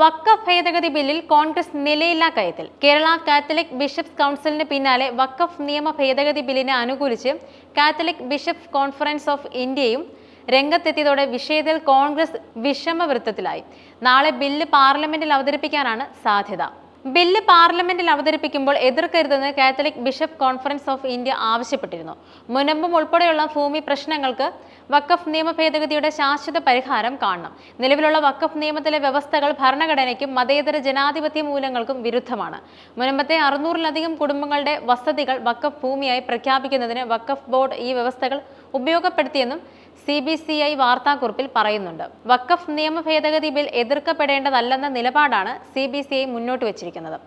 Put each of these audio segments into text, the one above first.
വക്കഫ് ഭേദഗതി ബില്ലിൽ കോൺഗ്രസ് നിലയില്ലാ കയത്തിൽ. കേരള കാത്തലിക് ബിഷപ്സ് കൗൺസിലിന് പിന്നാലെ വക്കഫ് നിയമ ഭേദഗതി ബില്ലിനെ അനുകൂലിച്ച് കാത്തലിക് ബിഷപ്സ് കോൺഫറൻസ് ഓഫ് ഇന്ത്യയും രംഗത്തെത്തിയതോടെ വിഷയത്തിൽ കോൺഗ്രസ് വിഷമവൃത്തത്തിലായി. നാളെ ബില്ല് പാർലമെന്റിൽ അവതരിപ്പിക്കാനാണ് സാധ്യത. ബില്ല് പാർലമെന്റിൽ അവതരിപ്പിക്കുമ്പോൾ എതിർക്കരുതെന്ന് Catholic bishop conference of India ആവശ്യപ്പെട്ടിരുന്നു. മുനമ്പും ഉൾപ്പെടെയുള്ള ഭൂമി പ്രശ്നങ്ങൾക്ക് വക്കഫ് നിയമ ഭേദഗതിയുടെ ശാശ്വത പരിഹാരം കാണണം. നിലവിലുള്ള വക്കഫ് നിയമത്തിലെ വ്യവസ്ഥകൾ ഭരണഘടനയ്ക്കും മതേതര ജനാധിപത്യ മൂലങ്ങൾക്കും വിരുദ്ധമാണ്. മുനമ്പത്തെ അറുന്നൂറിലധികം കുടുംബങ്ങളുടെ വസതികൾ വക്കഫ് ഭൂമിയായി പ്രഖ്യാപിക്കുന്നതിന് വക്കഫ് ബോർഡ് ഈ വ്യവസ്ഥകൾ ഉപയോഗപ്പെടുത്തിയെന്നും സി ബി സി ഐ വാർത്താക്കുറിപ്പിൽ പറയുന്നുണ്ട്. വക്കഫ് നിയമ ഭേദഗതി ബിൽ എതിർക്കപ്പെടേണ്ടതല്ലെന്ന നിലപാടാണ് സി ബി സി ഐ മുന്നോട്ട് വച്ചിരിക്കുന്നത്.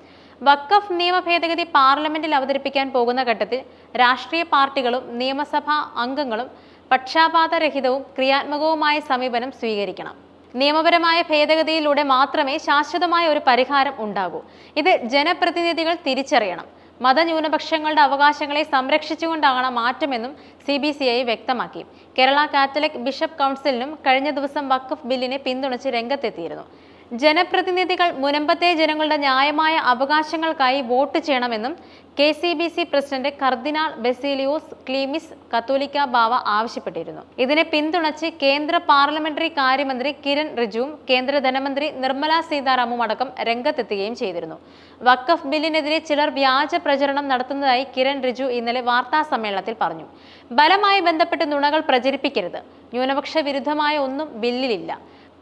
വക്കഫ് നിയമ ഭേദഗതി പാർലമെന്റിൽ അവതരിപ്പിക്കാൻ പോകുന്ന ഘട്ടത്തിൽ രാഷ്ട്രീയ പാർട്ടികളും നിയമസഭാ അംഗങ്ങളും പക്ഷാപാതരഹിതവും ക്രിയാത്മകവുമായ സമീപനം സ്വീകരിക്കണം. നിയമപരമായ ഭേദഗതിയിലൂടെ മാത്രമേ ശാശ്വതമായ ഒരു പരിഹാരം ഉണ്ടാകൂ. ഇത് ജനപ്രതിനിധികൾ തിരിച്ചറിയണം. മതന്യൂനപക്ഷങ്ങളുടെ അവകാശങ്ങളെ സംരക്ഷിച്ചുകൊണ്ടാകണം മാറ്റമെന്നും സി ബി സി ഐ വ്യക്തമാക്കി. കേരള കാത്തലിക് ബിഷപ്പ് കൗൺസിലിനും കഴിഞ്ഞ ദിവസം വഖഫ് ബില്ലിനെ പിന്തുണച്ച് രംഗത്തെത്തിയിരുന്നു. ജനപ്രതിനിധികൾ മുനമ്പത്തെ ജനങ്ങളുടെ ന്യായമായ അവകാശങ്ങൾക്കായി വോട്ട് ചെയ്യണമെന്നും K C B C president കർദിനാൾ ബെസിലിയോസ് ക്ലീമിസ് കത്തോലിക്ക ബാവ ആവശ്യപ്പെട്ടിരുന്നു. ഇതിനെ പിന്തുണച്ച് കേന്ദ്ര പാർലമെന്ററി കാര്യമന്ത്രി കിരൺ റിജുവും കേന്ദ്ര ധനമന്ത്രി നിർമ്മല സീതാരാമും അടക്കം രംഗത്തെത്തുകയും ചെയ്തിരുന്നു. വക്കഫ് ബില്ലിനെതിരെ ചിലർ വ്യാജ പ്രചരണം നടത്തുന്നതായി കിരൺ റിജു ഇന്നലെ വാർത്താ സമ്മേളനത്തിൽ പറഞ്ഞു. ബലമായി ബന്ധപ്പെട്ട് നുണകൾ പ്രചരിപ്പിക്കരുത്. ന്യൂനപക്ഷ വിരുദ്ധമായ ഒന്നും ബില്ലിലില്ല.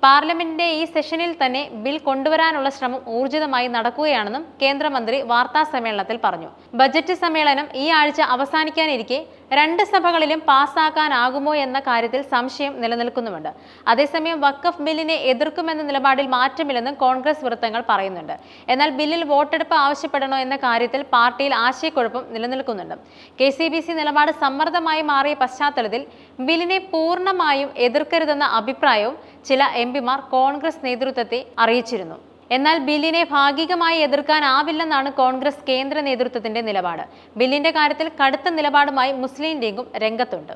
പാർലമെന്റിന്റെ ഈ സെഷനിൽ തന്നെ ബിൽ കൊണ്ടുവരാനുള്ള ശ്രമം ഊർജിതമായി നടക്കുകയാണെന്നും കേന്ദ്രമന്ത്രി വാർത്താ സമ്മേളനത്തിൽ പറഞ്ഞു. ബജറ്റ് സമ്മേളനം ഈ ആഴ്ച അവസാനിക്കാനിരിക്കെ രണ്ട് സഭകളിലും പാസ്സാക്കാനാകുമോ എന്ന കാര്യത്തിൽ സംശയം നിലനിൽക്കുന്നുമുണ്ട്. അതേസമയം വക്കഫ് ബില്ലിനെ എതിർക്കുമെന്ന നിലപാടിൽ മാറ്റമില്ലെന്നും കോൺഗ്രസ് വൃത്തങ്ങൾ പറയുന്നുണ്ട്. എന്നാൽ ബില്ലിൽ വോട്ടെടുപ്പ് ആവശ്യപ്പെടണോ എന്ന കാര്യത്തിൽ പാർട്ടിയിൽ ആശയക്കുഴപ്പം നിലനിൽക്കുന്നുണ്ട്. കെ സി ബി സി നിലപാട് സമ്മർദ്ദമായി മാറിയ പശ്ചാത്തലത്തിൽ ബില്ലിനെ പൂർണമായും എതിർക്കരുതെന്ന അഭിപ്രായവും ചില എം പിമാർ കോൺഗ്രസ് നേതൃത്വത്തെ അറിയിച്ചിരുന്നു. എന്നാൽ ബില്ലിനെ ഭാഗികമായി എതിർക്കാനാവില്ലെന്നാണ് കോൺഗ്രസ് കേന്ദ്ര നേതൃത്വത്തിന്റെ നിലപാട്. ബില്ലിന്റെ കാര്യത്തിൽ കടുത്ത നിലപാടുമായി മുസ്ലിം ലീഗും രംഗത്തുണ്ട്.